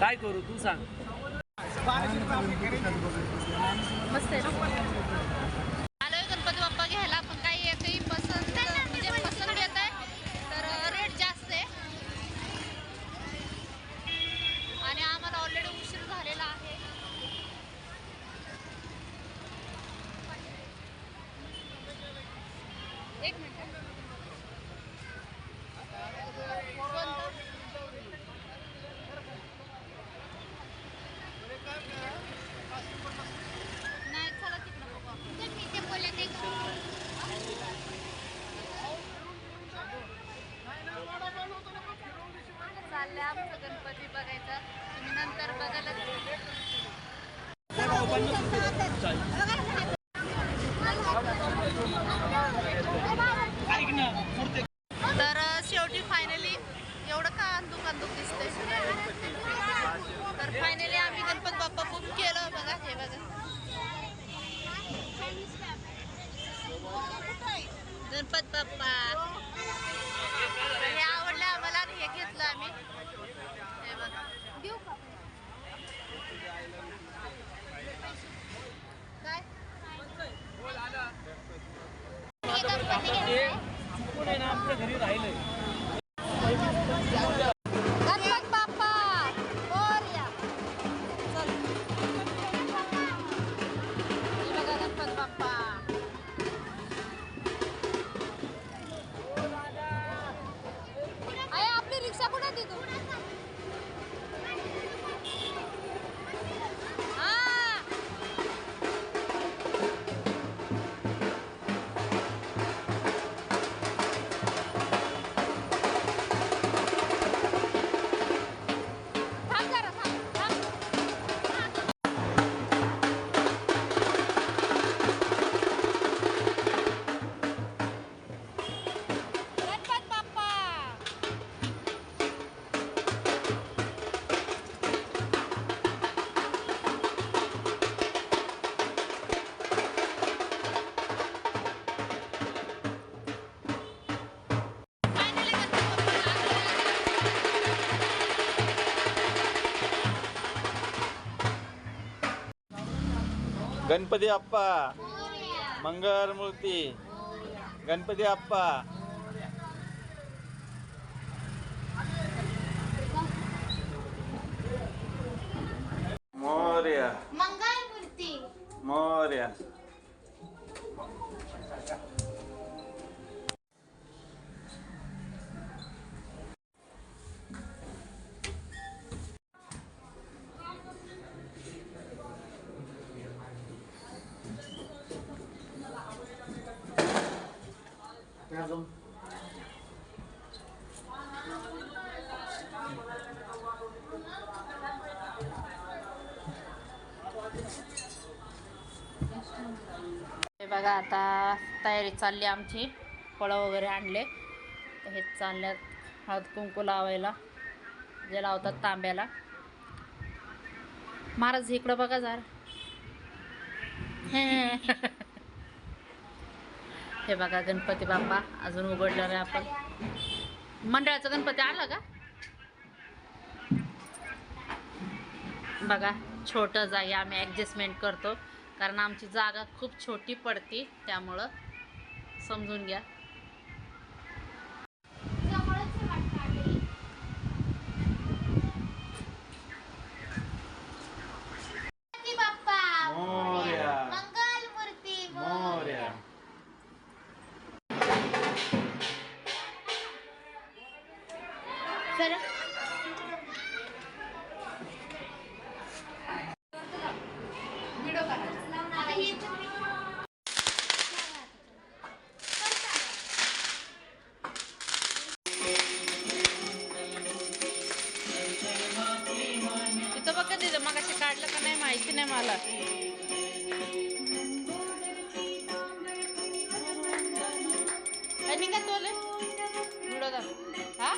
काय करू तू सांग. मस्त तुम्ही नंतर बघायला तर शेवटी फायनली एवढं का अंदुक अंदुक दिसतंय? तर फायनली आम्ही गणपत बाप्पा खूप केलं बघा हे बघा. गणपत बाप्पा तर हे आवडलं आम्हाला आणि हे घेतलं आम्ही हे बघा देऊ का काय हे गणपती आहे ना घरी राहिलंय. गणपती अप्पा. मंगळ मूर्ती. गणपती अप्पा. मोर्या. मंगलमूर्ती मोर्या. हे बघा आता तयारी चालली आमची. फळं वगैरे आणले. तर हे चालल्यात. हळद कुंकू लावायला. जे लावतात तांब्याला. महाराज इकडं बघा जर. हे बघा गणपती बाप्पा अजून उघडलं नाही आपण. मंडळाचं गणपती आलं का? बघा छोटं जागी आम्ही ॲडजस्टमेंट करतो. कारण आमची जागा खूप छोटी पडते त्यामुळं समजून घ्या. तिथं मग असे काढलं का नाही माहिती नाही मला. आणि काय तोले हा?